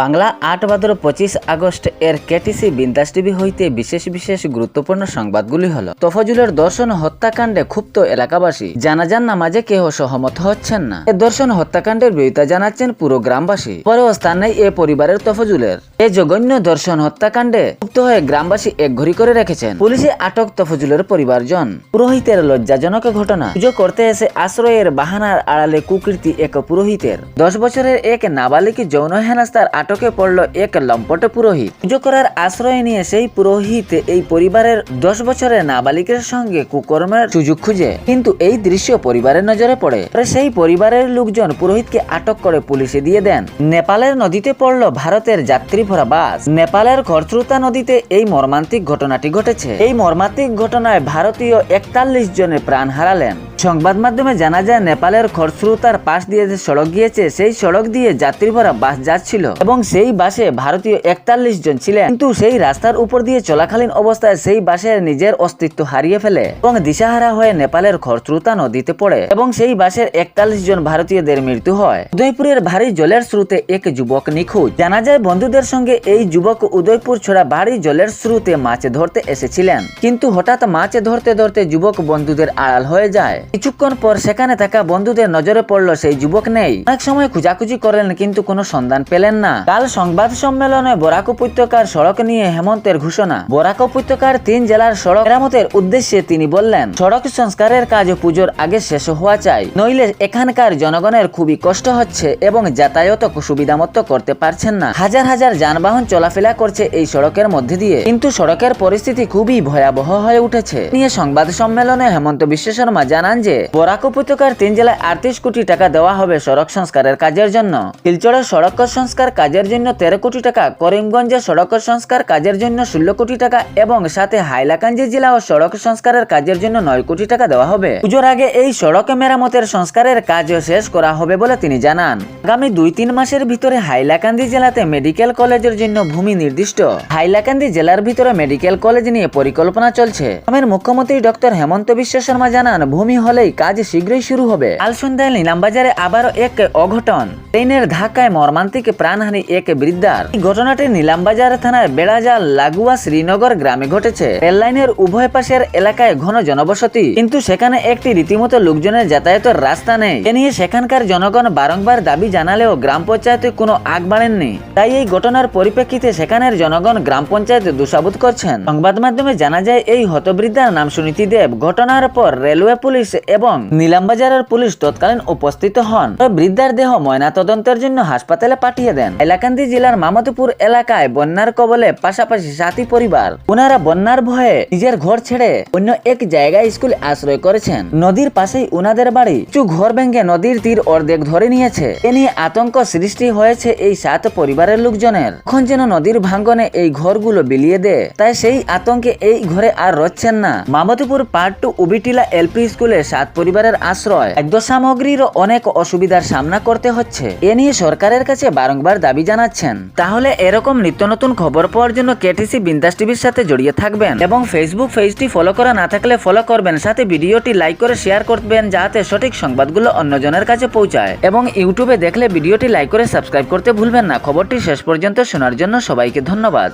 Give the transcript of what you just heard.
বাংলা আট বাদর পঁচিশ আগস্ট এর কেটিসি বিন্দাস টিভি হইতে বিশেষ বিশেষ গুরুত্বপূর্ণ সংবাদগুলি হল। তফজুলের দর্শন হত্যাকাণ্ডে ক্ষুব্ধ এলাকাবাসী। জানাজান নামাজে কেহ সহমত হচ্ছেন না। এ দর্শন হত্যাকাণ্ডের বিরোধিতা জানাচ্ছেন পুরো গ্রামবাসী। পরে স্থান নেই এ পরিবারের তফজুলের। এ জঘন্য দর্শন হত্যাকাণ্ডে মুক্ত হয়ে গ্রামবাসী এক ঘড়ি করে রেখেছেন। পুলিশে আটক তফজুলের পরিবারজন। পুরোহিতের লজ্জাজনক ঘটনা। পুজো করতে এসে আশ্রয়ের বাহানার আড়ালে কুকীর্তি এক পুরোহিতের। দশ বছরের এক নাবালিক যৌন হেনাস্তার আটকে পড়ল এক লম্পট পুরোহিত। পুজো করার আশ্রয় নিয়ে সেই পুরোহিত এই পরিবারের দশ বছরের নাবালিকের সঙ্গে কুকর্মের সুযোগ খুঁজে। কিন্তু এই দৃশ্য পরিবারের নজরে পড়ে। সেই পরিবারের লোকজন পুরোহিতকে আটক করে পুলিশে দিয়ে দেন। নেপালের নদীতে পড়ল ভারতের যাত্রী ভরা বাস নেপালের খরস্রোতা নদীতে এই মর্মান্তিক ঘটনাটি ঘটেছে। এই মর্মান্তিক ঘটনায় ভারতীয় একতাল্লিশ জনে প্রাণ হারালেন। সংবাদ মাধ্যমে জানা যায়, নেপালের খরস্রোতার পাশ দিয়ে যে সড়ক গিয়েছে, সেই সড়ক দিয়ে যাত্রী ভরা বাস যাচ্ছিল এবং সেই বাসে ভারতীয় একতাল্লিশ জন ছিলেন। কিন্তু সেই রাস্তার উপর দিয়ে চলাকালীন অবস্থায় সেই বাসের নিজের অস্তিত্ব হারিয়ে ফেলে এবং দিশাহারা হয়ে নেপালের খরস্রোতা নদীতে পড়ে এবং সেই বাসের একতাল্লিশ জন ভারতীয়দের মৃত্যু হয়। উদয়পুরের ভারী জলের স্রোতে এক যুবক নিখোঁজ। জানা যায়, বন্ধুদের সঙ্গে এই যুবক উদয়পুর ছড়া ভারী জলের স্রোতে মাছ ধরতে এসেছিলেন। কিন্তু হঠাৎ মাছ ধরতে ধরতে যুবক বন্ধুদের আড়াল হয়ে যায়। কিছুক্ষণ পর সেখানে থাকা বন্ধুদের নজরে পড়ল সেই যুবক নেই। অনেক সময় খুঁজাখুঁজি করলেন কিন্তু কোনো সন্ধান পেলেন না। কাল সংবাদ সম্মেলনে বরাক উপত্যকার সড়ক নিয়ে হেমন্তের ঘোষণা। বরাক উপত্যকার তিন জেলার সড়ক মেরামতের উদ্দেশ্যে তিনি বললেন, সড়ক সংস্কারের কাজ পুজোর আগে শেষ হওয়া চাই। নইলে এখানকার জনগণের খুবই কষ্ট হচ্ছে এবং যাতায়াত সুবিধামতো করতে পারছেন না। হাজার হাজার যানবাহন চলাফেরা করছে এই সড়কের মধ্যে দিয়ে। কিন্তু সড়কের পরিস্থিতি খুবই ভয়াবহ হয়ে উঠেছে। নিয়ে সংবাদ সম্মেলনে হেমন্ত বিশ্ব শর্মা জানান যে বরাক উপত্যকার তিন জেলায় আটত্রিশ কোটি টাকা দেওয়া হবে সড়ক সংস্কারের কাজের জন্য। শিলচরের সড়ক সংস্কার কাজের জন্য তেরো কোটি টাকা, করিমগঞ্জের সড়ক সংস্কার কাজের জন্য ষোলো কোটি টাকা এবং সাথে হাইলাকান্দি জেলা ও সড়ক সংস্কারের কাজের জন্য নয় কোটি টাকা দেওয়া হবে। পুজোর আগে এই সড়ক মেরামতের সংস্কারের কাজ শেষ করা হবে বলে তিনি জানান। আগামী দুই তিন মাসের ভিতরে হাইলাকান্দি জেলাতে মেডিকেল কলেজের জন্য ভূমি নির্দিষ্ট। হাইলাকান্দি জেলার ভিতরে মেডিকেল কলেজ নিয়ে পরিকল্পনা চলছে। আমের মুখ্যমন্ত্রী ডক্টর হেমন্ত বিশ্ব শর্মা জানান, ভূমি হলেই কাজ শীঘ্রই শুরু হবে। কাল সন্ধ্যায় নিলামবাজারে আবারও এক অঘটন। ট্রেনের ধাক্কায় মর্মান্তিক প্রাণহানি এক বৃদ্ধার। ঘটনাটি নিলামবাজার থানার বেড়াজাল লাগুয়া শ্রীনগর গ্রামে ঘটেছে। রেল লাইনের উভয় পাশের এলাকায় ঘন জনবসতি, কিন্তু সেখানে একটি রীতিমতো লোকজনের যাতায়াতের রাস্তা নেই। এ নিয়ে সেখানকার জনগণ বারংবার দাবি জানালেও গ্রাম পঞ্চায়েতে কোনো আগ বাড়েননি। তাই এই ঘটনার পরিপ্রেক্ষিতে সেখানের জনগণ গ্রাম পঞ্চায়েত দোষাবোধ করছেন। সংবাদ মাধ্যমে জানা যায়, এই হতবৃদ্ধার নাম সুনীতি দেব। ঘটনার পর রেলওয়ে পুলিশ এবং নিলামবাজারের পুলিশ তৎকালীন উপস্থিত হন। বৃদ্ধার দেহ ময়না তদন্তের জন্য হাসপাতালে পাঠিয়ে দেন। এলাকান্দি জেলার মামতপুর এলাকায় বন্যার কবলে পাশাপাশি সাথী পরিবার, ওনারা বন্যার ভয়ে নিজের ঘর ছেড়ে অন্য এক জায়গায় স্কুলে আশ্রয় করেছেন। নদীর পাশেই উনাদের বাড়ি কিছু ঘর ভেঙে নদীর তীর অর্ধেক ধরে নিয়েছে। এ নিয়ে আতঙ্ক সৃষ্টি হয়েছে এই সাত পরিবারের লোকজনের। এখন যেন নদীর ভাঙ্গনে এই ঘরগুলো বিলিয়ে দেয়, তাই সেই আতঙ্কে এই ঘরে আর রচ্ছেন না। মামতিপুর পার্ট টু উবিটিলা এলপি স্কুলে সাত পরিবারের আশ্রয়। খাদ্য সামগ্রীর অনেক অসুবিধার সামনা করতে হচ্ছে। এ নিয়ে সরকারের কাছে বারংবার দাবি জানাচ্ছেন। তাহলে এরকম নিত্য নতুন খবর পাওয়ার জন্য কেটিসি বিন্দাস টিভির সাথে জড়িয়ে থাকবেন এবং ফেসবুক পেজটি ফলো করা না থাকলে ফলো করবেন, সাথে ভিডিওটি লাইক করে শেয়ার করবেন, যাতে সঠিক সংবাদগুলো অন্যজনের কাছে পৌঁছায়। এবং ইউটিউবে দেখলে ভিডিওটি লাইক করে সাবস্ক্রাইব করতে ভুলবেন না। খবরটি শেষ পর্যন্ত শোনার জন্য সবাইকে ধন্যবাদ।